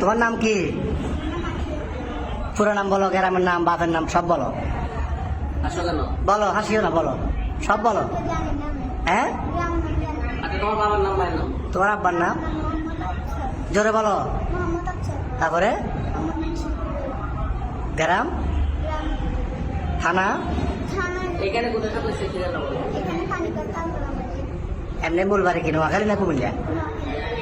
তোমার নাম কি? পুরো নাম বলো গ্রামের নাম বাপের নাম সব বলো। বলো হাসিও না বলো। সব বলো। হ্যাঁ? আচ্ছা তোমার আব্বার নাম? জোরে বলো। তারপরে? গ্রাম? থানা? এমনি বলবারে কি নোয়াখালী না কুমিল্লা?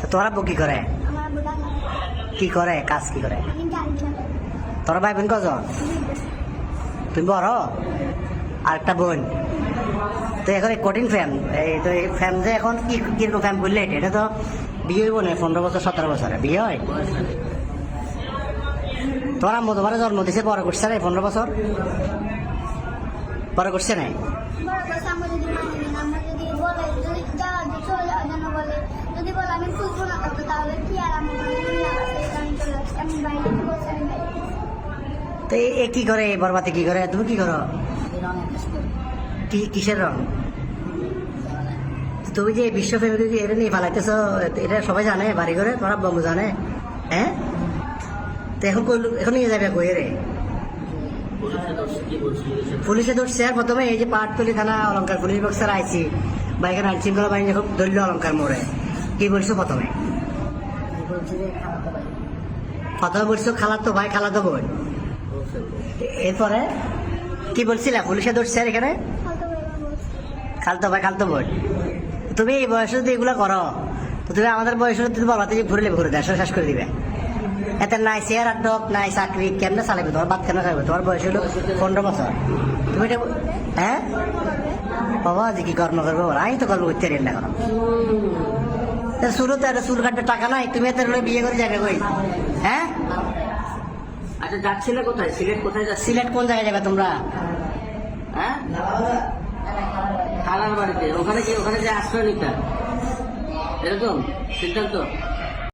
তো তোমার আব্বু কি করে? কি করে? কাজ কি করে? তোর ভাই বোন কজন? তুমি বড়? আর একটা বোন। তো এখন এই কঠিন ফ্যান এই তো এই ফ্যান যে এখন কি, কীরকম ফ্যান বললে এটা? তো বিয়ে হইব না পনেরো বছর, সতেরো বছরে। বিয়ে হয়? তোমার আম্মু তোমার জন্ম দিছে বড় করছে এই পনেরো বছর? বড় করছে না তো এ- কি করে বরবাতে কি করে? তুমি কি করো? কি কিসের রং? তুমি যে বিশ্ব ফ্যামিলি এটা নিয়ে ফালাইতেছ? এটা সবাই জানে বাড়ি ঘরে তোমার বন্ধু জানে। হ্যাঁ? তো এখন কই- এখন নিয়ে যাবে কই রে পুলিশে ধরছে। আর প্রথমে এই যে পাটতলি থানা অলঙ্কার পুলিশ বক্সার আইছি। বা এখানে আইন শৃঙ্খলা বাহিনী যখন ধরল অলঙ্কার মোড়ে। কি বলছো প্রথমে? প্রথমে বলছো খালাতো ভাই খালাতো বোন। এরপরে কি বলছিলে? পুলিশে ধরছে আর এখানে? খালতো ভাই খালতো বোন তুমি এই বয়সে যদি এগুলো করো, তো তুমি আমাদের বয়সে তুমি বলবাতে যে ঘুরলে ঘুরে দেয় শেষ করে দিবে। এতে নাই চেয়ার আর ডব নাই চাকরি, কেমনে চালাবে তোমার বাদ কেন খাবে তোমার বয়স হলো পনেরো বছর। তুমি এটা হ্যাঁ? বাবা যে কি কর্ম করব আমি তো কর্ম করতে পারি না এখন। শুরুতে একটা চুল কাটতে টাকা নাই, তুমি এত বিয়ে করে যাবে কই? হ্যাঁ? আচ্ছা যাচ্ছিলে কোথায়? সিলেট কোথায় যাচ্ছ সিলেট কোন জায়গায় যাবে তোমরা? হ্যাঁ? খালার বাড়িতে। ওখানে কি ওখানে যে আশ্রয় নিতে? এরকম? সিদ্ধান্ত?